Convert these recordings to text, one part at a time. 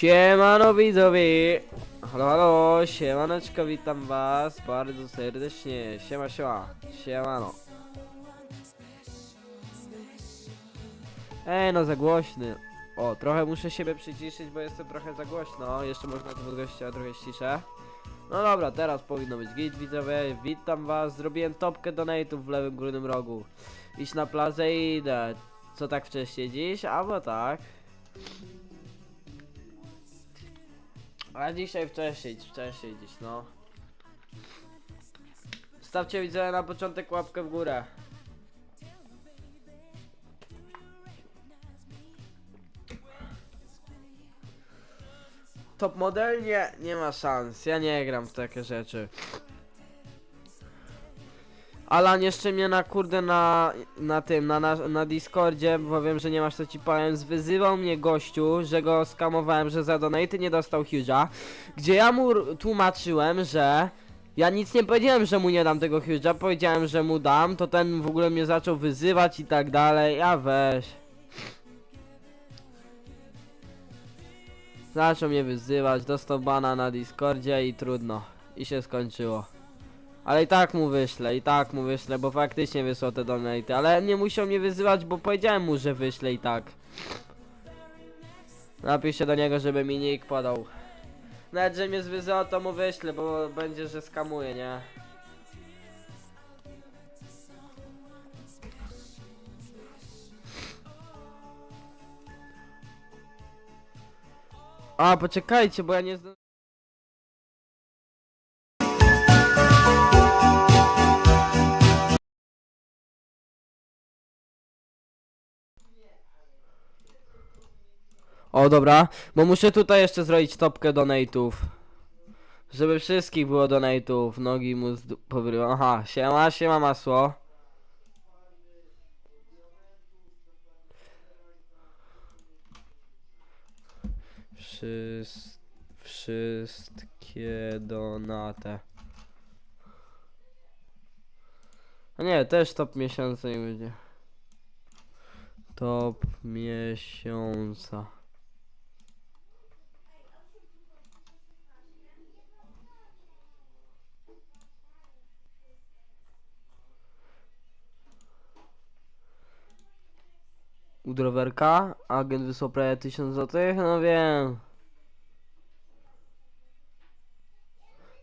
Siemano widzowie! Halo, halo, siemaneczko, witam was bardzo serdecznie. Siema, siema, siemano. Ej, no za głośny. O, trochę muszę siebie przyciszyć, bo jestem trochę za głośno. Jeszcze można tu podgościć, a trochę ściszę. No dobra, teraz powinno być git widzowie. Witam was, zrobiłem topkę donate'ów w lewym górnym rogu. Iść na plazę i idę. Co tak wcześnie dziś? Albo tak. A dzisiaj wcześniej, wcześniej dziś, no. Stawcie widzę na początek łapkę w górę. Top model? Nie, nie ma szans. Ja nie gram w takie rzeczy. Alan jeszcze mnie na kurde na, na tym, na, na, na Discordzie, bo wiem, że nie masz co ci powiem, wyzywał mnie gościu, że go skamowałem, że za donate nie dostał Huge'a, gdzie ja mu tłumaczyłem, że ja nic nie powiedziałem, że mu nie dam tego Huge'a, powiedziałem, że mu dam, to ten w ogóle mnie zaczął wyzywać i tak dalej, ja weź. Zaczął mnie wyzywać, dostał bana na Discordzie i trudno. I się skończyło. Ale i tak mu wyślę, i tak mu wyślę, bo faktycznie wysłał te donate, ale nie musiał mnie wyzywać, bo powiedziałem mu, że wyślę i tak. Napiszę do niego, żeby mi nick podał. Nawet, że mnie zwyzywał, to mu wyślę, bo będzie, że skamuje, nie? A, poczekajcie, bo ja nie znam... O, dobra, bo muszę tutaj jeszcze zrobić topkę donate'ów. Żeby wszystkich było donate'ów, nogi mu zd- powrywa. Aha, siema, siema masło. Wszys wszystkie donate. A nie, też top miesiąca nie będzie. Top miesiąca. Udrowerka, agent wysłał prawie 1000 złotych, no wiem.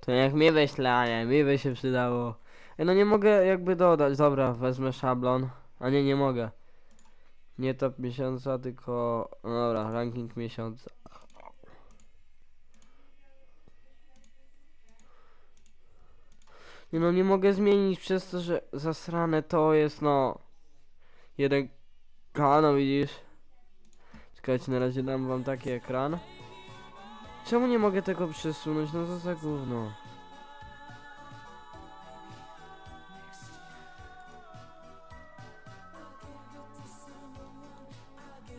To jak mnie wyśle, a nie, mi by się przydało. No nie mogę jakby dodać, dobra, wezmę szablon. A nie, nie mogę. Nie top miesiąca, tylko... No dobra, ranking miesiąca. Nie no, nie mogę zmienić przez to, że zasrane to jest, no... Jeden... K, no widzisz? Czekajcie, na razie dam wam taki ekran. Czemu nie mogę tego przesunąć? No co za gówno.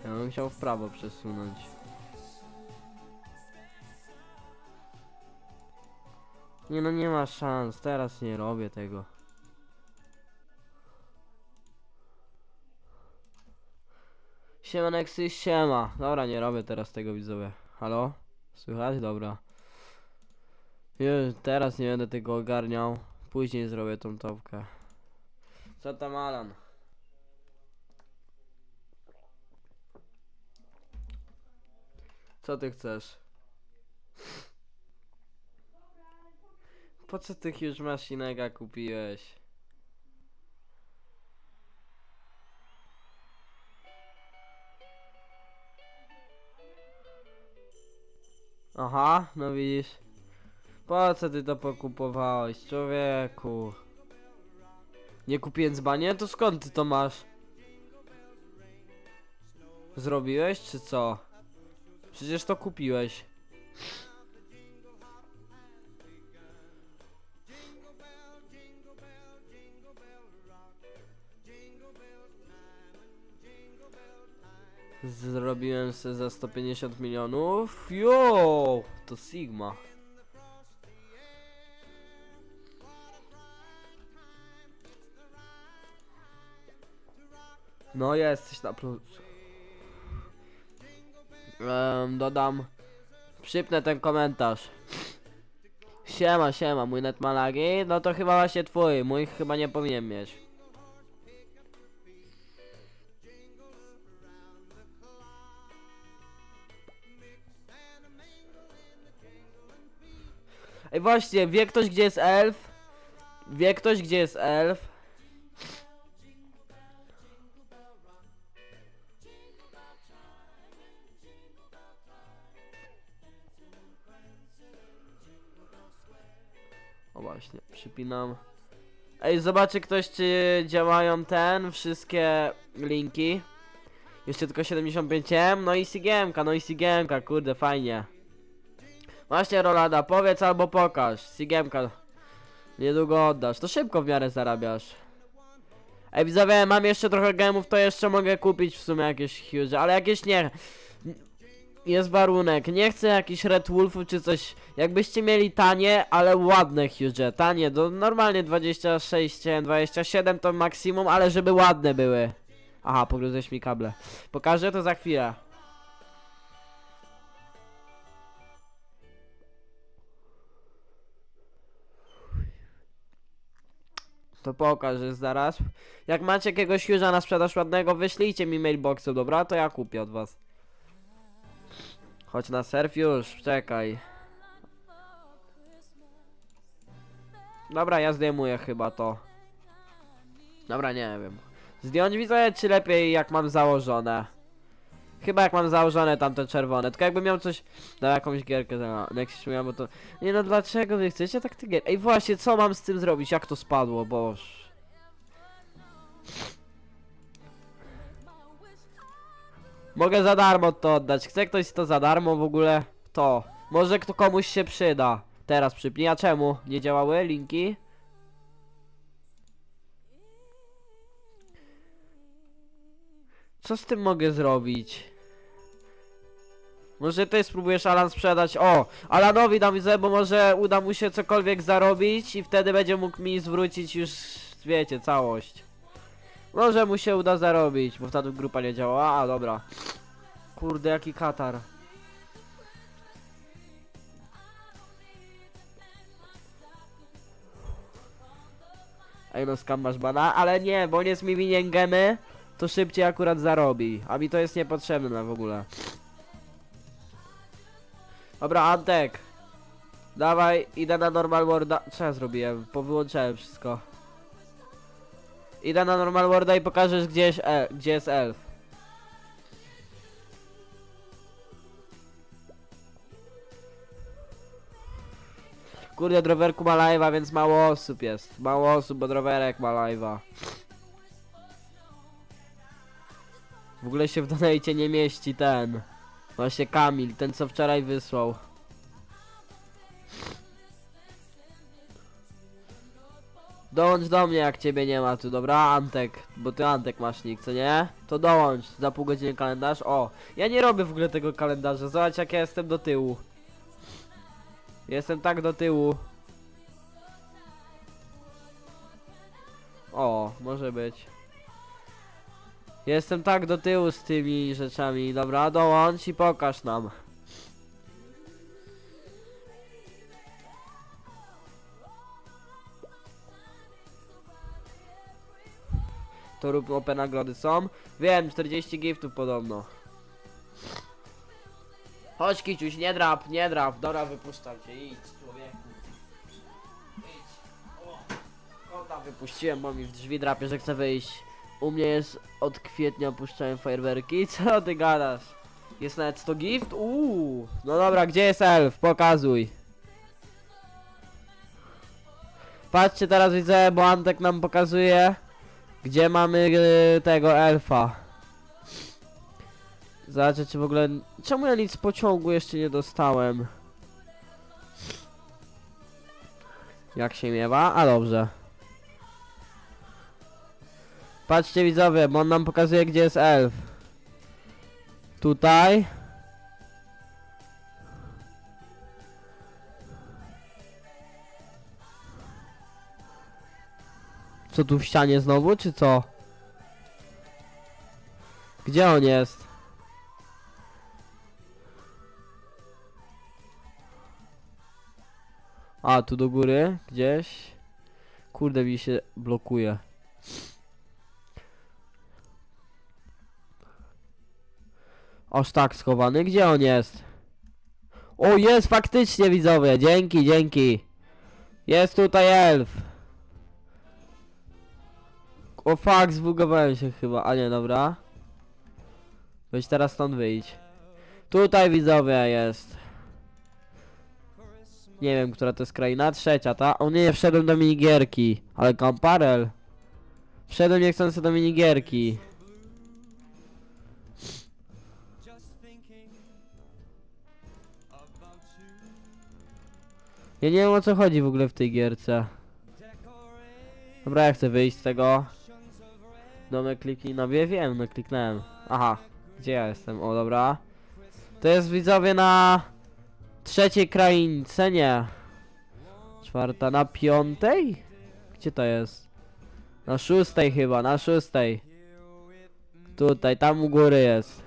Ja bym chciał w prawo przesunąć. Nie no, nie ma szans. Teraz nie robię tego. Siema Nexy, siema. Dobra, nie robię teraz tego widzowie. Halo? Słychać? Dobra. Już teraz nie będę tego ogarniał. Później zrobię tą topkę. Co tam Alan? Co ty chcesz? Po co tych już maszynega kupiłeś? Aha, no widzisz. Po co ty to pokupowałeś, człowieku? Nie kupiłem dzbanie? To skąd ty to masz? Zrobiłeś, czy co? Przecież to kupiłeś. Zrobiłem se za 150 milionów. Jo, to Sigma. No jesteś na plus. Em, dodam Przypnę ten komentarz. Siema, siema, mój net? No to chyba właśnie twój, mój chyba nie powinien mieć. Ej właśnie, wie ktoś gdzie jest elf? Wie ktoś gdzie jest elf? O właśnie, przypinam. Ej, zobaczy ktoś czy działają ten, wszystkie linki. Jeszcze tylko 75M, no i CGMka, no i CGMka, kurde, fajnie. Właśnie Rolanda, powiedz albo pokaż, CGMka. Niedługo oddasz, to szybko w miarę zarabiasz. Ej, widzowie, mam jeszcze trochę gemów, to jeszcze mogę kupić w sumie jakieś huge, ale jakieś nie. Jest warunek, nie chcę jakichś Red Wolfów czy coś. Jakbyście mieli tanie, ale ładne huge, tanie, do normalnie 26, 27 to maksimum, ale żeby ładne były. Aha, pogryzłeś mi kable. Pokażę to za chwilę. To pokaż zaraz. Jak macie jakiegoś huge'a na sprzedaż ładnego, wyślijcie mi mailboxu, dobra? To ja kupię od was. Chodź na surf już, czekaj. Dobra, ja zdejmuję chyba to. Dobra, nie wiem. Zdjąć widzę, czy lepiej jak mam założone? Chyba jak mam założone tamte czerwone, tylko jakbym miał coś... Na jakąś gierkę za Next miał, bo to... Nie no, dlaczego wy chcecie tak ty gier... Ej, właśnie, co mam z tym zrobić? Jak to spadło, boż? Mogę za darmo to oddać. Chce ktoś to za darmo w ogóle? To. Może kto komuś się przyda. Teraz przypnij. A czemu? Nie działały linki? Co z tym mogę zrobić? Może ty spróbujesz Alan sprzedać. O! Alanowi dam widzę, bo może uda mu się cokolwiek zarobić i wtedy będzie mógł mi zwrócić już, wiecie, całość. Może mu się uda zarobić, bo wtedy grupa nie działa. A, dobra. Kurde, jaki katar. Ej no skam masz bana, ale nie, bo on jest mi winien gemy, to szybciej akurat zarobi, a mi to jest niepotrzebne w ogóle. Dobra, Antek. Dawaj, idę na normal worda. Co ja zrobiłem? Powyłączałem wszystko. Idę na normal worda i pokażesz gdzie jest, e gdzie jest elf. Kurde, drowerku ma live'a, więc mało osób jest. Mało osób, bo drowerek ma live'a. W ogóle się w donate nie mieści ten. Właśnie Kamil, ten co wczoraj wysłał. Dołącz do mnie jak ciebie nie ma tu, dobra? Antek, bo ty Antek masz nick, co nie? To dołącz, za pół godziny kalendarz. O, ja nie robię w ogóle tego kalendarza, zobacz jak ja jestem do tyłu. Jestem tak do tyłu. O, może być. Jestem tak do tyłu z tymi rzeczami. Dobra, dołącz i pokaż nam. To rób OP nagrody są. Wiem, 40 giftów podobno. Chodź Kiciuś, nie drap, nie drap. Dobra, wypuszczam cię, idź człowieku. Idź. O, kota wypuściłem, bo mi w drzwi drapie, że chce wyjść. U mnie jest od kwietnia puszczałem fajerwerki. Co ty gadasz? Jest nawet 100 gift? Uuu. No dobra, gdzie jest elf? Pokazuj. Patrzcie teraz widzę, bo Antek nam pokazuje gdzie mamy y, tego elfa. Zobaczę czy w ogóle... Czemu ja nic z pociągu jeszcze nie dostałem? Jak się miewa? A dobrze. Patrzcie widzowie, bo on nam pokazuje gdzie jest elf. Tutaj. Co tu w ścianie znowu, czy co? Gdzie on jest? A, tu do góry, gdzieś. Kurde, mi się blokuje. Aż tak schowany, gdzie on jest? O, jest faktycznie widzowie, dzięki, dzięki. Jest tutaj elf. O fuck, zbugowałem się chyba, a nie, dobra. Weź teraz stąd wyjść. Tutaj widzowie jest. Nie wiem, która to jest kraina. Trzecia, ta? O nie, wszedłem do minigierki. Ale kamparel. Wszedłem niechcący do minigierki. Ja nie wiem o co chodzi w ogóle w tej gierce. Dobra, ja chcę wyjść z tego. Domek kliknij na wie, wiem, no kliknąłem. Aha, gdzie ja jestem? O, dobra. To jest widzowie na trzeciej kraince, nie. Czwarta na piątej? Gdzie to jest? Na szóstej chyba, na szóstej. Tutaj, tam u góry jest.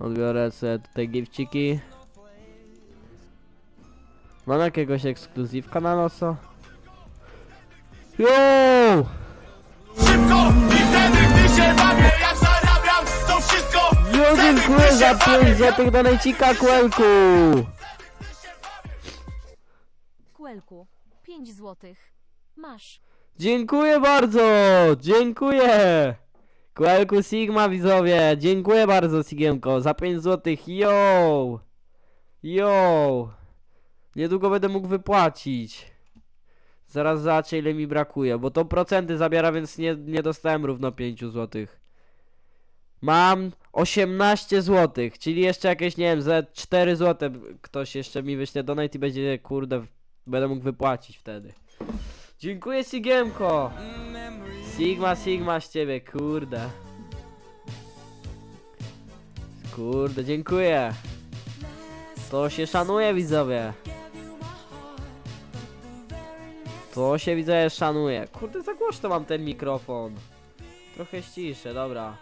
Odbiorę sobie tutaj gifciki. Mam jakiegoś ekskluzywka na loso? Yo! Szybko i wtedy, gdy się bawię Jak zarabiam, to wszystko Yo, dziękuję za 5 złotych donajcika, Kłelku! Kłelku, 5 złotych. Masz. Dziękuję bardzo! Dziękuję! Kłelku Sigma widzowie, dziękuję bardzo Sigiemko za 5 złotych, yo! Yo! Niedługo będę mógł wypłacić. Zaraz zobaczę ile mi brakuje, bo to procenty zabiera, więc nie, nie dostałem równo 5 złotych. Mam 18 złotych, czyli jeszcze jakieś, nie wiem, ze 4 złote ktoś jeszcze mi wyśle donate i będzie, kurde, będę mógł wypłacić wtedy. Dziękuję Sigiemko! Sigma, Sigma z ciebie, kurde. Kurde, dziękuję. To się szanuje widzowie. To się widzowie szanuje. Kurde, za głośno mam ten mikrofon. Trochę ściszę, dobra.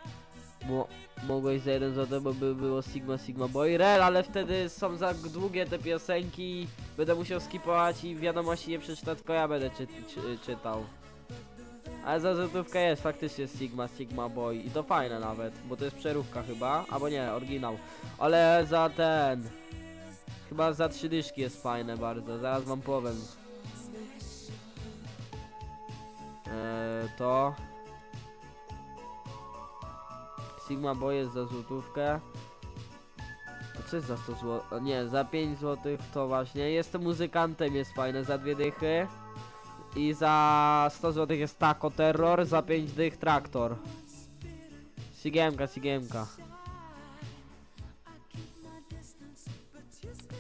Mo mogłeś za jeden złoty, bo by było Sigma, Sigma Boy. Rel, ale wtedy są za długie te piosenki. Będę musiał skipować i wiadomości nie przeczytać, tylko ja będę czy czy czytał. Ale za złotówkę jest faktycznie Sigma, Sigma Boy i to fajne nawet, bo to jest przeróbka chyba, albo nie, oryginał. Ale za ten... Chyba za trzy dyszki jest fajne bardzo, zaraz wam powiem. To... Sigma Boy jest za złotówkę. To co za 100 zł? Nie, za 5 złotych to właśnie. Jestem muzykantem, jest fajne, za dwie dychy. I za 100 zł jest Taco Terror, za 5 dych Traktor. Sigiemka, Sigiemka.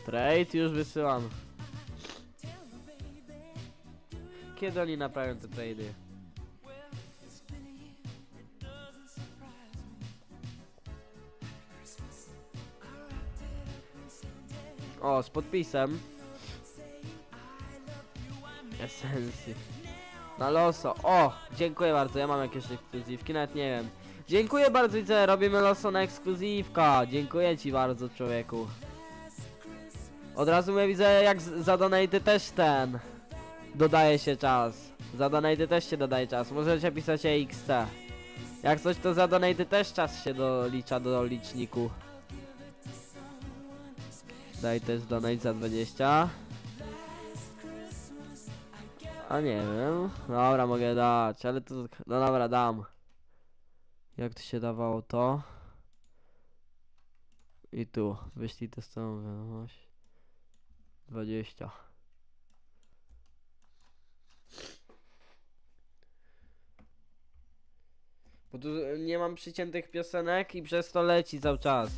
Trade już wysyłam. Kiedy oni naprawią te trady? O, z podpisem. Esencji. Na loso. O! Dziękuję bardzo, ja mam jakieś ekskluzywki, nawet nie wiem. Dziękuję bardzo, widzę, robimy loso na ekskluzywka. Dziękuję ci bardzo, człowieku. Od razu mnie widzę, jak za donaty też ten. Dodaje się czas. Za donaty też się dodaje czas. Możecie pisać EXC. Jak coś, to za donaty też czas się dolicza do liczniku. Daj też donate za 20. A nie wiem. Dobra, mogę dać, ale to. No dobra, dam. Jak to się dawało to? I tu. Wyślij testową wiadomość. 20. Bo tu nie mam przyciętych piosenek i przez to leci cały czas.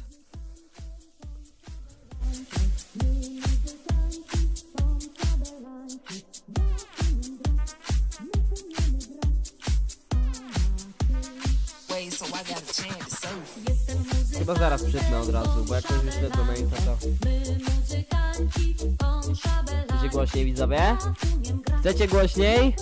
Chyba zaraz przytnę od razu, bo jak ktoś wyśle to na Insta, to... Chcecie głośniej widzowie? Chcecie głośniej?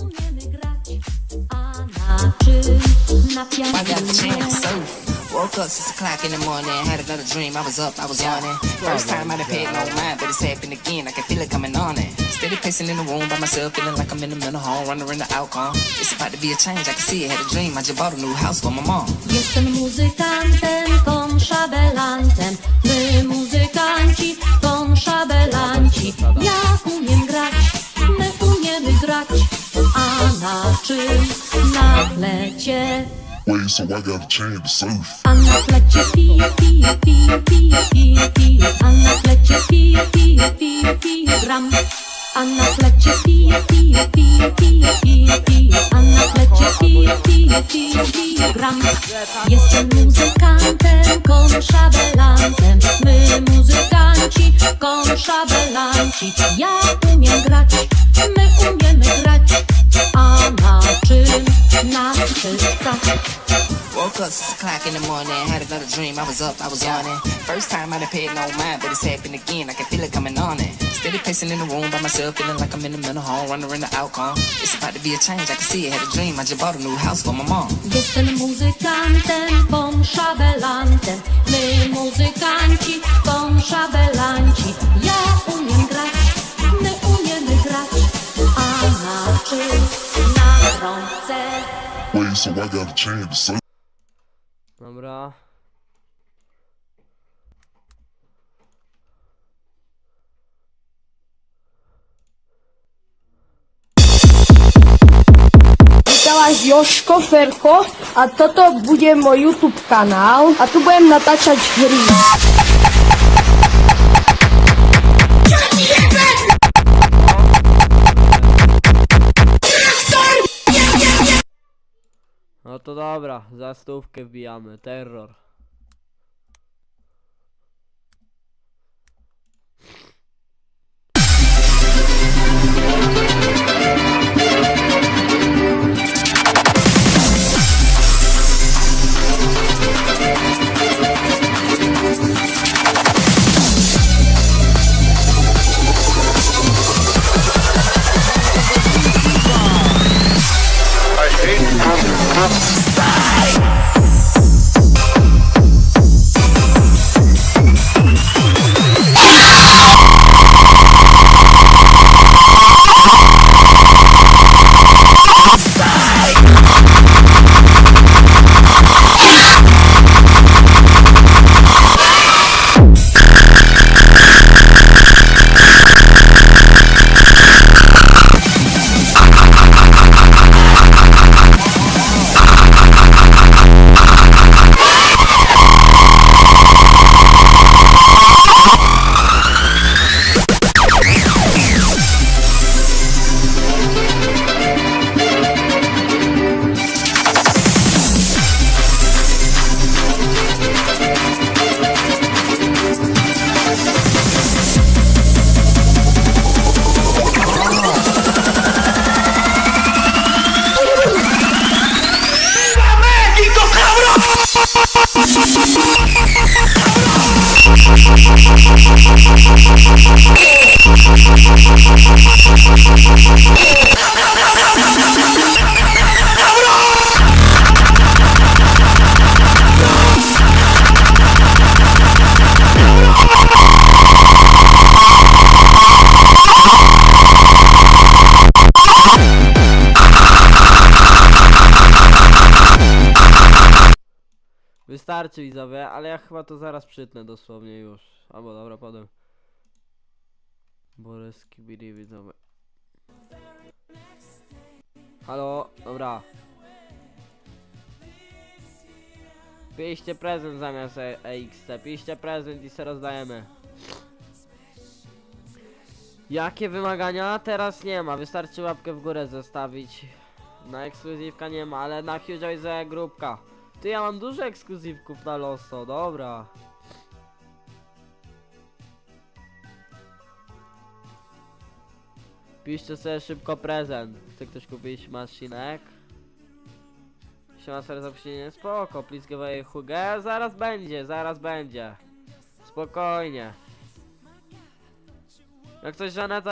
I got a chance to surf. Woke up six o'clock in the morning, had another dream. I was up, I was yawning. First time I done paid no mind, but it's happened again. I can feel it coming on it. Steady pacing in the room by myself, feeling like I'm in the mental home, running in the outcome. It's about to be a change. I can see it. Had a dream. I just bought a new house for my mom. Jestem muzykantem, konszabelantem My muzykanci, konszabelanci Ja umiem grać, my umiemy grać A na czym? Na flecie Wait, so I got a chance to surf. Pije, pije, pije, pije, pije, pije pije, pije, pije, pije pije, pije, pije, pije, pije, pije pije, pije, pije, pije Jestem muzykantem, konszabelantem My muzykanci, konszabelanci Ja umiem grać, my umiemy grać Woke up six o'clock in the morning, had another dream. I was up, I was yawning. First time I done paid no mind, but it's happened again. I can feel it coming on it. Steady pacing in the room by myself, feeling like I'm in the mental home, in the outcome. It's about to be a change. I can see it. Had a dream. I just bought a new house for my mom. Jestem muzykantem, konszabelantem My muzykanci, konszabelanci Ja umiem grać, Wait, so I gotta change the sun. Dobra. Vítalaš Joško Ferko a toto bude môj YouTube kanál a tu budem natáčať hry. No to dobra, za stówkę wbijamy. Terror. Wystarczy widzowie, ale ja chyba to zaraz przytnę dosłownie już. Albo dobra, potem. Boreski bili widzowie. Halo, dobra. Piszcie prezent zamiast E- EXT, piszcie prezent i se rozdajemy. Jakie wymagania? Teraz nie ma, wystarczy łapkę w górę zostawić. Na ekskluzywka nie ma, ale na Huge grupka. Ty, ja mam dużo ekskluzywków na loso, dobra. Piszcie sobie szybko prezent. Chce ktoś kupić maszynek? Siema serce zapóźnienie, spoko, please give away hugę, zaraz będzie, zaraz będzie. Spokojnie. Jak coś Żaneta